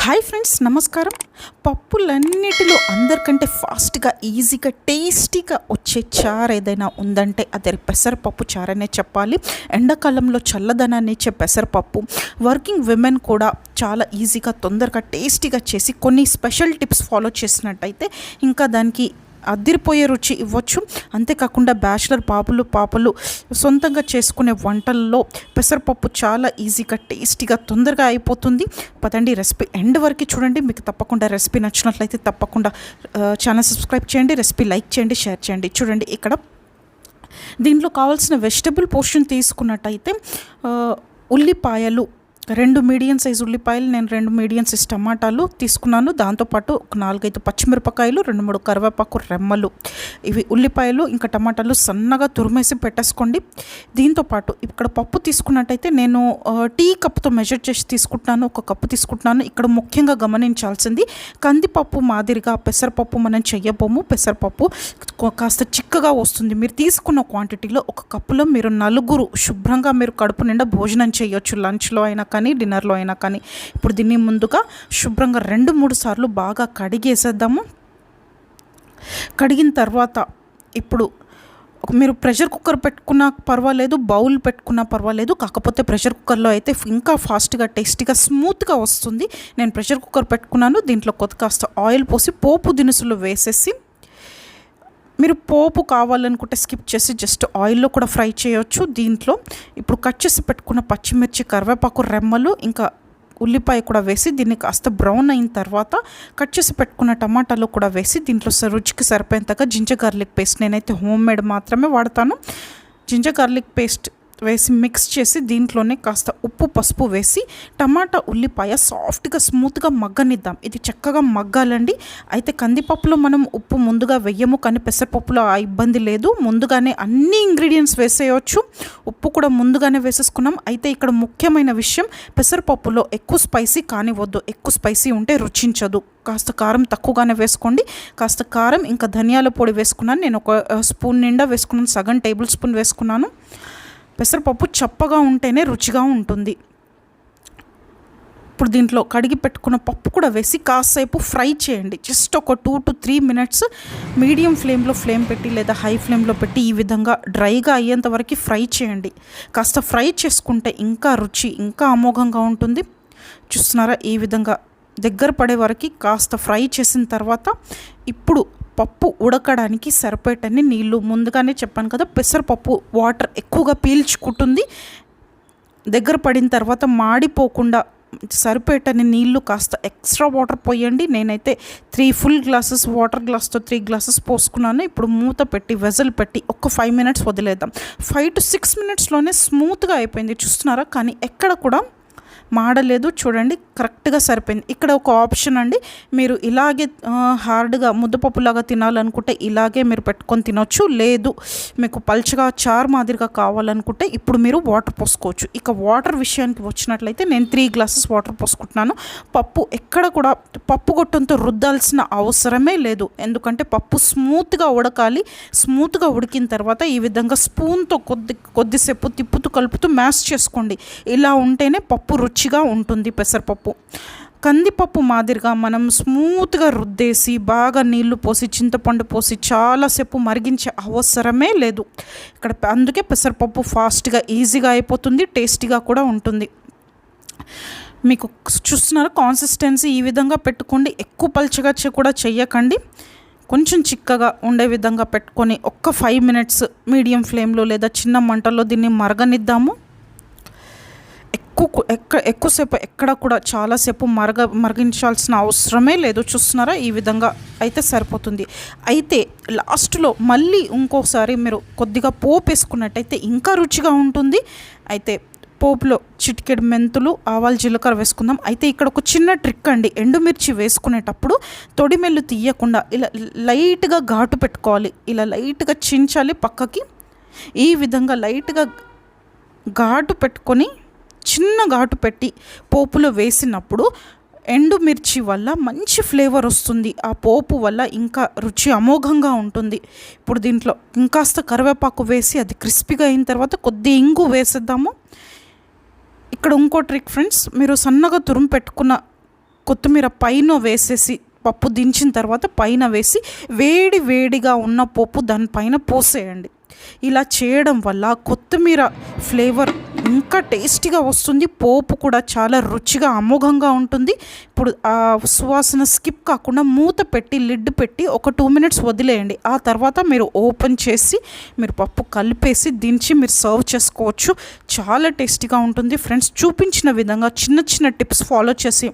Hi friends నమస్కారం. పప్పులన్నిటిలో అందరికంటే ఫాస్ట్గా ఈజీగా టేస్టీగా వచ్చే చారు ఏదైనా ఉందంటే అది పెసరపప్పు చారనే చెప్పాలి. ఎండాకాలంలో చల్లదనాన్ని ఇచ్చే పెసరపప్పు. వర్కింగ్ విమెన్ కూడా చాలా ఈజీగా తొందరగా టేస్టీగా చేసి కొన్ని స్పెషల్ టిప్స్ ఫాలో చేసినట్టయితే ఇంకా దానికి అదిరిపోయే రుచి ఇవ్వచ్చు. అంతేకాకుండా బ్యాచిలర్ పాపులు పాపలు సొంతంగా చేసుకునే వంటల్లో పెసరపప్పు చాలా ఈజీగా టేస్టీగా తొందరగా అయిపోతుంది. పదండి రెసిపీ ఎండ్ వరకు చూడండి. మీకు తప్పకుండా రెసిపీ నచ్చినట్లయితే తప్పకుండా ఛానల్ సబ్స్క్రైబ్ చేయండి రెసిపీ లైక్ చేయండి షేర్ చేయండి. చూడండి ఇక్కడ. దీంట్లో కావాల్సిన వెజిటబుల్ పోర్షన్ తీసుకున్నట్టయితే ఉల్లిపాయలు రెండు మీడియం సైజ్ ఉల్లిపాయలు నేను రెండు మీడియం సైజ్ టమాటాలు తీసుకున్నాను. దాంతోపాటు ఒక నాలుగైదు పచ్చిమిరపకాయలు రెండు మూడు కరివేపాకు రెమ్మలు. ఇవి ఉల్లిపాయలు ఇంకా టమాటాలు సన్నగా తురిమేసి పెట్టేసుకోండి. దీంతోపాటు ఇక్కడ పప్పు తీసుకున్నట్టయితే నేను టీ కప్తో మెజర్ చేసి తీసుకుంటున్నాను ఒక కప్పు తీసుకుంటున్నాను. ఇక్కడ ముఖ్యంగా గమనించాల్సింది కందిపప్పు మాదిరిగా పెసరపప్పు మనం చెయ్యబోము. పెసరపప్పు కాస్త చిక్కగా వస్తుంది. మీరు తీసుకున్న క్వాంటిటీలో ఒక కప్పులో మీరు నలుగురు శుభ్రంగా మీరు కడుపు నిండా భోజనం చేయొచ్చు. లంచ్లో అయినా కానీ డిన్నర్లో అయినా కానీ. ఇప్పుడు దీన్ని ముందుగా శుభ్రంగా రెండు మూడు సార్లు బాగా కడిగేసేద్దాము. కడిగిన తర్వాత ఇప్పుడు మీరు ప్రెషర్ కుక్కర్ పెట్టుకున్నా పర్వాలేదు బౌల్ పెట్టుకున్నా పర్వాలేదు కాకపోతే ప్రెషర్ కుక్కర్లో అయితే ఇంకా ఫాస్ట్గా టేస్టీగా స్మూత్గా వస్తుంది. నేను ప్రెషర్ కుక్కర్ పెట్టుకున్నాను. దీంట్లో కొద్ది కాస్త ఆయిల్ పోసి పోపు దినుసులు వేసేసి మీరు పోపు కావాలనుకుంటే స్కిప్ చేసి జస్ట్ ఆయిల్లో కూడా ఫ్రై చేయొచ్చు. దీంట్లో ఇప్పుడు కట్ చేసి పెట్టుకున్న పచ్చిమిర్చి కరివేపాకు రెమ్మలు ఇంకా ఉల్లిపాయ కూడా వేసి దీన్ని కాస్త బ్రౌన్ అయిన తర్వాత కట్ చేసి పెట్టుకున్న టమాటాలు కూడా వేసి దీంట్లో రుచికి సరిపోయేంతగా జింజర్ గార్లిక్ పేస్ట్ నేనైతే హోమ్ మేడ్ మాత్రమే వాడతాను. జింజర్ గార్లిక్ పేస్ట్ వేసి మిక్స్ చేసి దీంట్లోనే కాస్త ఉప్పు పసుపు వేసి టమాటా ఉల్లిపాయ సాఫ్ట్గా స్మూత్గా మగ్గనిద్దాం. ఇది చక్కగా మగ్గాలండి. అయితే కందిపప్పులో మనం ఉప్పు ముందుగా వెయ్యము కానీ పెసరపప్పులో ఆ ఇబ్బంది లేదు. ముందుగానే అన్ని ఇంగ్రీడియంట్స్ వేసేయచ్చు. ఉప్పు కూడా ముందుగానే వేసేసుకున్నాం. అయితే ఇక్కడ ముఖ్యమైన విషయం పెసరపప్పులో ఎక్కువ స్పైసీ కానివద్దు ఎక్కువ స్పైసీ ఉంటే రుచించదు. కాస్త కారం తక్కువగానే వేసుకోండి. కాస్త కారం ఇంకా ధనియాల పొడి వేసుకున్నాను. నేను ఒక స్పూన్ నిండా వేసుకున్నాను. సగం టేబుల్ స్పూన్ వేసుకున్నాను. పెసరపప్పు చప్పగా ఉంటేనే రుచిగా ఉంటుంది. ఇప్పుడు దీంట్లో కడిగి పెట్టుకున్న పప్పు కూడా వేసి కాసేపు ఫ్రై చేయండి. జస్ట్ ఒక two to three minutes medium ఫ్లేమ్లో ఫ్లేమ్ పెట్టి లేదా హై ఫ్లేమ్లో పెట్టి ఈ విధంగా డ్రైగా అయ్యేంత వరకు ఫ్రై చేయండి. కాస్త ఫ్రై చేసుకుంటే ఇంకా రుచి ఇంకా అమోఘంగా ఉంటుంది. చూస్తున్నారా? ఈ విధంగా దగ్గర పడే వరకు కాస్త ఫ్రై చేసిన తర్వాత ఇప్పుడు పప్పు ఉడకడానికి సరిపోయేటన్ని నీళ్ళు ముందుగానే చెప్పాను కదా పెసరపప్పు వాటర్ ఎక్కువగా పీల్చుకుంటుంది. దగ్గర పడిన తర్వాత మాడిపోకుండా సరిపోయేటన్ని నీళ్ళు కాస్త ఎక్స్ట్రా వాటర్ పోయండి. నేనైతే త్రీ ఫుల్ గ్లాసెస్ వాటర్ గ్లాస్తో త్రీ గ్లాసెస్ పోసుకున్నాను. ఇప్పుడు మూత పెట్టి వెజల్ పెట్టి ఒక ఫైవ్ మినిట్స్ వదిలేద్దాం. ఫైవ్ టు సిక్స్ మినిట్స్లోనే స్మూత్గా అయిపోయింది చూస్తున్నారా? కానీ ఎక్కడ కూడా మాడలేదు. చూడండి కరెక్ట్గా సరిపోయింది. ఇక్కడ ఒక ఆప్షన్ అండి. మీరు ఇలాగే హార్డ్గా ముద్దపప్పులాగా తినాలనుకుంటే ఇలాగే మీరు పెట్టుకొని తినొచ్చు. లేదు మీకు పల్చగా చార్ మాదిరిగా కావాలనుకుంటే ఇప్పుడు మీరు వాటర్ పోసుకోవచ్చు. ఇక వాటర్ విషయానికి వచ్చినట్లయితే నేను త్రీ గ్లాసెస్ వాటర్ పోసుకుంటున్నాను. పప్పు ఎక్కడ కూడా పప్పు గొట్టంతో రుద్దాల్సిన అవసరమే లేదు. ఎందుకంటే పప్పు స్మూత్గా ఉడకాలి. స్మూత్గా ఉడికిన తర్వాత ఈ విధంగా స్పూన్తో కొద్ది కొద్దిసేపు తిప్పుతూ కలుపుతూ మ్యాష్ చేసుకోండి. ఇలా ఉంటేనే పప్పు రుచిగా ఉంటుంది పెసరపప్పు. కందిపప్పు మాదిరిగా మనం స్మూత్గా రుద్దేసి బాగా నీళ్ళు పోసి చింతపండు పోసి చాలాసేపు మరిగించే అవసరమే లేదు. ఇక్కడ అందుకే పెసరపప్పు ఫాస్ట్గా ఈజీగా అయిపోతుంది టేస్టీగా కూడా ఉంటుంది. మీకు చూస్తున్నారు? కాన్సిస్టెన్సీ ఈ విధంగా పెట్టుకోండి. ఎక్కువ పల్చగా కూడా చెయ్యకండి. కొంచెం చిక్కగా ఉండే విధంగా పెట్టుకొని ఒక్క ఫైవ్ మినిట్స్ మీడియం ఫ్లేమ్లో లేదా చిన్న మంటల్లో దీన్ని మరగనిద్దాము. ఎక్కువ ఎక్క ఎక్కువసేపు ఎక్కడ కూడా చాలాసేపు మరగ మరిగించాల్సిన అవసరమే లేదు. చూస్తున్నారా? ఈ విధంగా అయితే సరిపోతుంది. అయితే లాస్ట్లో మళ్ళీ ఇంకోసారి మీరు కొద్దిగా పోపు వేసుకున్నట్టయితే ఇంకా రుచిగా ఉంటుంది. అయితే పోపులో చిటికెడు మెంతులు ఆవాలు జీలకర్ర వేసుకుందాం. అయితే ఇక్కడ ఒక చిన్న ట్రిక్ అండి. ఎండుమిర్చి వేసుకునేటప్పుడు తొడిమెల్లు తీయకుండా ఇలా లైట్గా ఘాటు పెట్టుకోవాలి. ఇలా లైట్గా చించాలి పక్కకి. ఈ విధంగా లైట్గా ఘాటు పెట్టుకొని చిన్న ఘాటు పెట్టి పోపులో వేసినప్పుడు ఎండుమిర్చి వల్ల మంచి ఫ్లేవర్ వస్తుంది. ఆ పోపు వల్ల ఇంకా రుచి అమోఘంగా ఉంటుంది. ఇప్పుడు దీంట్లో ఇంకాస్త కరివేపాకు వేసి అది క్రిస్పీగా అయిన తర్వాత కొద్ది ఇంగు వేసేద్దాము. ఇక్కడ ఇంకో ట్రిక్ ఫ్రెండ్స్ మీరు సన్నగా తురుము పెట్టుకున్న కొత్తిమీర పైన వేసేసి పప్పు దించిన తర్వాత పైన వేసి వేడి వేడిగా ఉన్న పప్పు దానిపైన పోసేయండి. ఇలా చేయడం వల్ల కొత్తిమీర ఫ్లేవర్ ఇంకా టేస్టీగా వస్తుంది. పోపు కూడా చాలా రుచిగా అమోఘంగా ఉంటుంది. ఇప్పుడు ఆ సువాసన స్కిప్ కాకుండా మూత పెట్టి లిడ్ పెట్టి ఒక టూ మినిట్స్ వదిలేయండి. ఆ తర్వాత మీరు ఓపెన్ చేసి మీరు పప్పు కలిపేసి దించి మీరు సర్వ్ చేసుకోవచ్చు. చాలా టేస్టీగా ఉంటుంది. ఫ్రెండ్స్ చూపించిన విధంగా చిన్న చిన్న టిప్స్ ఫాలో చేసి